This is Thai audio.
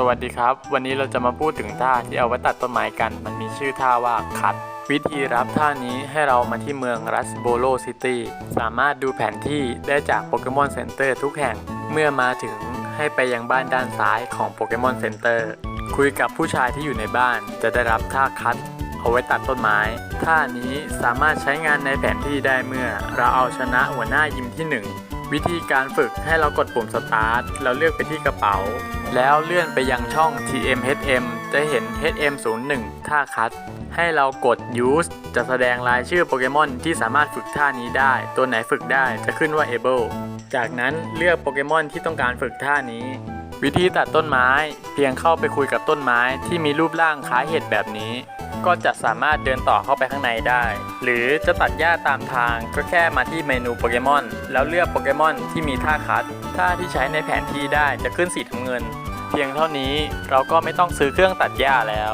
สวัสดีครับ วันนี้เราจะมาพูดถึงท่าที่เอาไว้ตัดต้นไม้กัน มันมีชื่อท่าว่าคัด วิธีรับท่านี้ให้เรามาที่เมืองรัสโบโลซิตี้สามารถดูแผนที่ได้จากโปเกมอนเซ็นเตอร์ทุกแห่ง เมื่อมาถึงให้ไปยังบ้านด้านซ้ายของโปเกมอนเซ็นเตอร์คุยกับผู้ชายที่อยู่ในบ้าน จะได้รับท่าคัดเอาไว้ตัดต้นไม้ ท่านี้สามารถใช้งานในแผนที่ได้เมื่อ เราเอาชนะหัวหน้ายิมที่ 1 วิธีการฝึกให้เรากดปุ่มสตาร์ทแล้วเลือกไปที่กระเป๋า แล้วเลื่อนไปยังช่อง TMHM จะเห็น HM01 ท่าคัด ให้เรากด Use จะแสดงรายชื่อโปเกมอนที่สามารถฝึกท่านี้ได้ ตัวไหนฝึกได้จะขึ้นว่า Able จากนั้นเลือกโปเกมอนที่ต้องการฝึกท่านี้ วิธีตัดต้นไม้ เพียงเข้าไปคุยกับต้นไม้ที่มีรูปร่างคล้ายเห็ดแบบนี้ ก็จะสามารถเดินต่อเข้าไปข้างในได้ หรือจะตัดหญ้าตามทาง ก็แค่มาที่เมนูโปเกมอน แล้วเลือกโปเกมอนที่มีท่าคัดท่าที่ใช้ในแผนที่ได้จะขึ้นสีน้ำเงิน เพียงเท่านี้เราก็ไม่ต้องซื้อเครื่องตัดหญ้าแล้ว